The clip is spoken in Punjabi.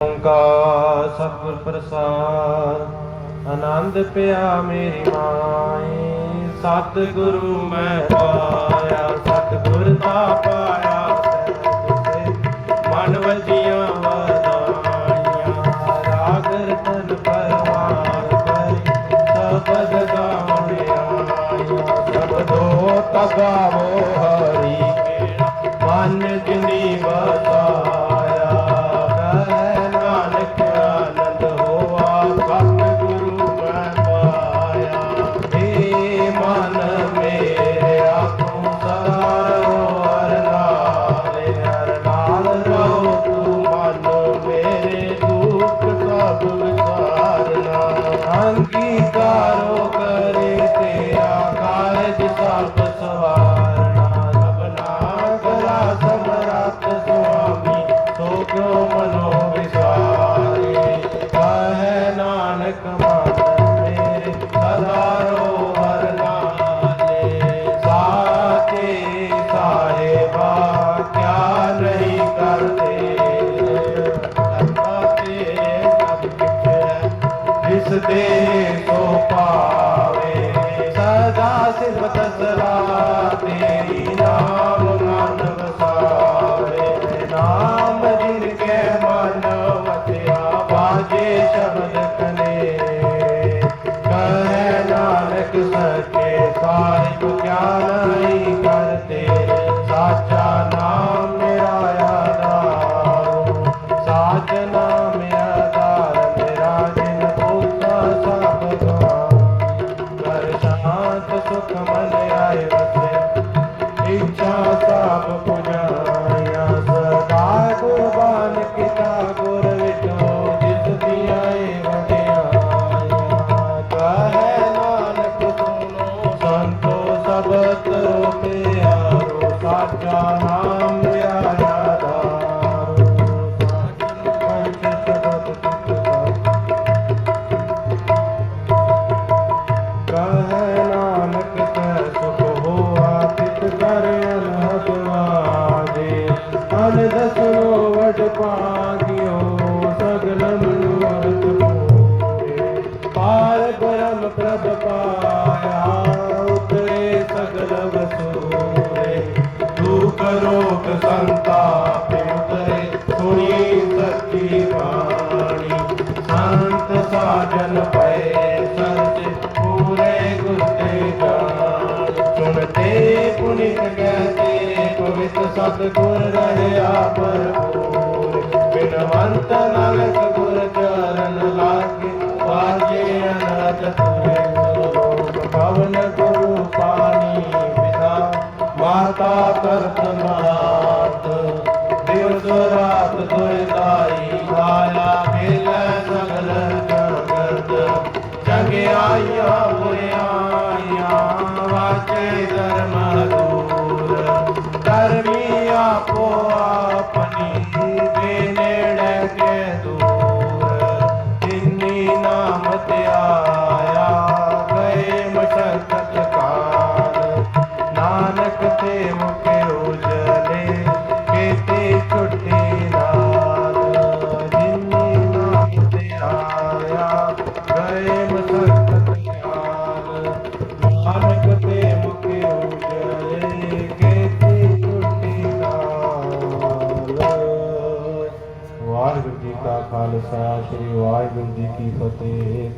ਓੰਕਾਰ, ਸਤਿਗੁਰ ਪ੍ਰਸਾਦ, ਆਨੰਦ ਪਿਆ ਮੇਰੀ ਮਾਈ। ਸਤਿਗੁਰੂ ਮੈਂ ਪਾਇਆ, ਸਤਿਗੁਰ ਦਾ ਪਾਇਆ ਸਹਿਜ ਮਨ ਵਜੀਆਂ ਵਧਾਈਆਂ। ਰਾਗ ਰਤਨ ਪਰਵਾਰ ਕਰੀ ਸਬਦ ਗਾਉਣ ਸਬਦੋ ਤਗਾਵੋ ਹਰੀ ਮਨ ਜਿਨੀ ਵਸਾਇਆ ਜਿਸ ਦੇ ਸੋ ਪਾਵੇ। ਸਦਾ ਸਿਰਫ ਤਸਲਾ ਤੇਰੀ ਨਾਮ ਮਨ ਵਸਾਵੇ ਨਾਮ ਜਿਨ ਕੇ ਮਨ ਵਸਿਆ ਬਾਜੇ ਸ਼ਬਦ ਕਨੇ ਕਹੈ ਨਾਨਕ ਸੱਚੇ ਸਾਹਿਬ ਗਿਆਨ ਨਹੀਂ ਕਰਤੇ ਸਾਚਾ ਸਭ ਤਰੋ ਪਿਆਰੋ ਸਾਚਾ ਨਾਮ ਅਨ ਦਸਨੋ ਵਡ ਪਾਗਿਓ ਸਗਲ ਮਨੋਰਥ ਪੂਰੇ ਪਾਰ ਬ੍ਰਹਮ ਪ੍ਰਭ ਪਾਇਆ, ਉਤਰੇ ਸਗਲ ਵਸੂਰੇ ਦੁਖ ਰੋਗ ਸੰਤਾਪ ਉਤਰੇ, ਸੁਣੀ ਸੱਚੀ ਬਾਣੀ। ਸੰਤ ਸਾਜਨ ਪਏ ਸਰਜ, ਪੂਰੇ ਗੁਰ ਤੇ ਜਾਣ। ਸੁਣਤੇ ਪੁਨਿਤ ਕਹਤੇ ਪਵਿੱਤ ਸਤਿਗੁਰ ਰਹਿਆ ਮਾਤਾ ਕਰਤ ਮਾਤ ਦਿਵਸ ਰਾਤ ਦੁਇ ਵਾਹਿਗੁਰੂ ਜੀ ਕਾ ਖਾਲਸਾ ਸ੍ਰੀ ਵਾਹਿਗੁਰੂ ਜੀ ਕੀ ਫਤਿਹ।